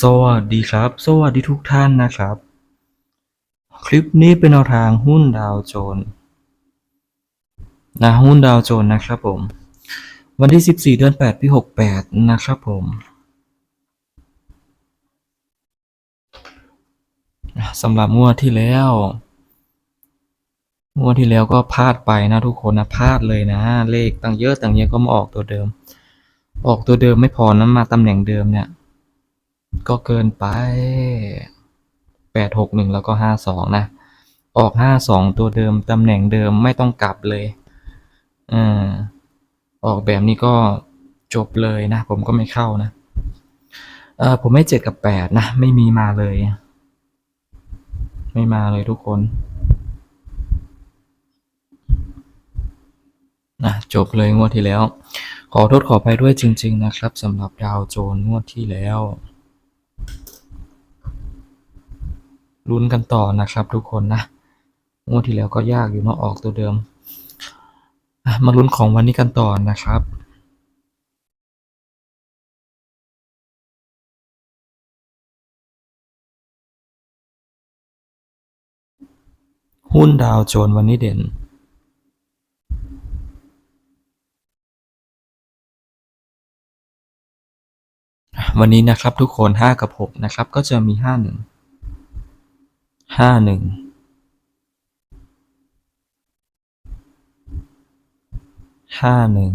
สวัสดีครับ สวัสดีทุกท่านนะครับ คลิปนี้เป็นแนวทางหุ้นดาวโจนนะหุ้นดาวโจนนะครับผม วันที่ 14 เดือน 8 ปี 68 นะครับผมสำหรับงวดที่แล้วงวดที่แล้วก็พลาดไปนะทุกคนนะพลาดเลยนะ เลขตั้งเยอะตั้งเยอะก็มาออกตัวเดิม ออกตัวเดิมไม่พอนะมาตำแหน่งเดิมเนี่ย ก็เกินไปแปดหกหนึ่งแล้วก็ห้าสองนะ ออกห้าสองตัวเดิมตำแหน่งเดิมไม่ต้องกลับเลยอ่าออกแบบนี้ก็จบเลยนะ ผมก็ไม่เข้านะ เออผมไม่เจ็ดกับแปดนะ ไม่มีมาเลย ไม่มาเลยทุกคนนะจบเลยงวดที่แล้ว ขอโทษขออภัยด้วยจริง ๆ นะครับสำหรับดาวโจนงวดที่แล้ว ลุ้นกันต่อนะครับทุกคนนะงวดที่แล้วก็ยากอยู่เนาะออกตัวเดิมมาลุ้นของวันนี้กันต่อนะครับหุ้นดาวโจนวันนี้เด่น วันนี้นะครับทุกคนห้ากับหกนะครับ ก็จะมีห้า ห้าหนึ่งห้าหนึ่ง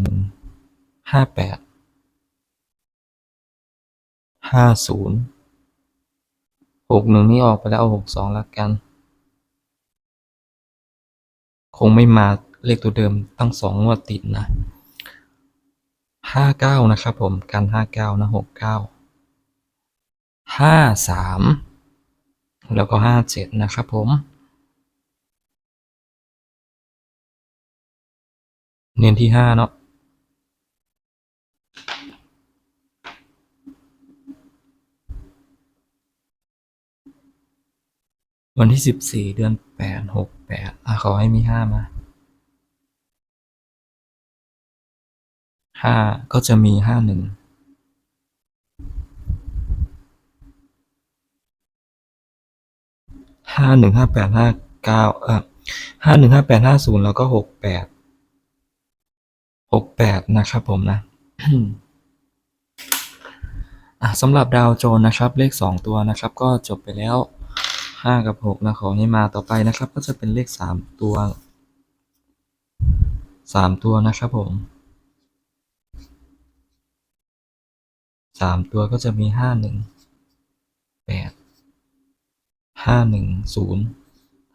ห้าแปดห้าศูนย์หกหนึ่งนี่ออกไปแล้วเอาหกสองล้วกัน คงไม่มาเลขตัวเดิมตั้งสองงวดติดนะห้าเก้านะครับผม กันห้าเก้านะหกเก้าห้าสาม แล้วก็ห้าเจ็ดนะครับผม เน้นที่ห้าเนาะวันที่สิบสี่เดือนแปดหกแปดอะขอให้มีห้ามาห้าก็จะมีห้าหนึ่ง ห้าหนึ่งห้าแปดห้าเก้าเออห้าหนึ่งห้าแปดห้าศูนย์แล้วก็หกแปดหกแปดนะครับผมนะสำหรับดาวโจนนะครับ เลขสองตัวนะครับ ก็จบไปแล้วห้ากับหกนะขอให้มาต่อไปนะครับ ก็จะเป็นเลขสามตัวสามตัวนะครับผมสามตัวก็จะมีห้าหนึ่ง ห้าหนึ่งศูนย์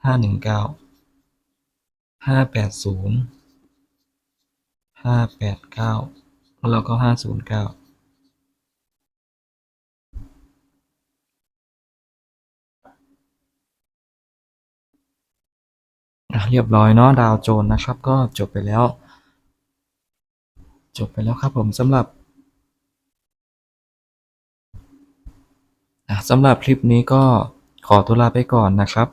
ห้าหนึ่งเก้าห้าแปดศูนย์ห้าแปดเก้าแล้วก็ห้าศูนย์เก้าเรียบร้อยเนาะดาวโจนนะครับ ก็จบไปแล้ว จบไปแล้วครับผมสำหรับสำหรับคลิปนี้ก็ ขอตัวลาไปก่อนนะครับ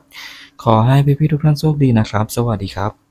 ขอให้พี่ๆทุกท่านโชคดีนะครับ สวัสดีครับ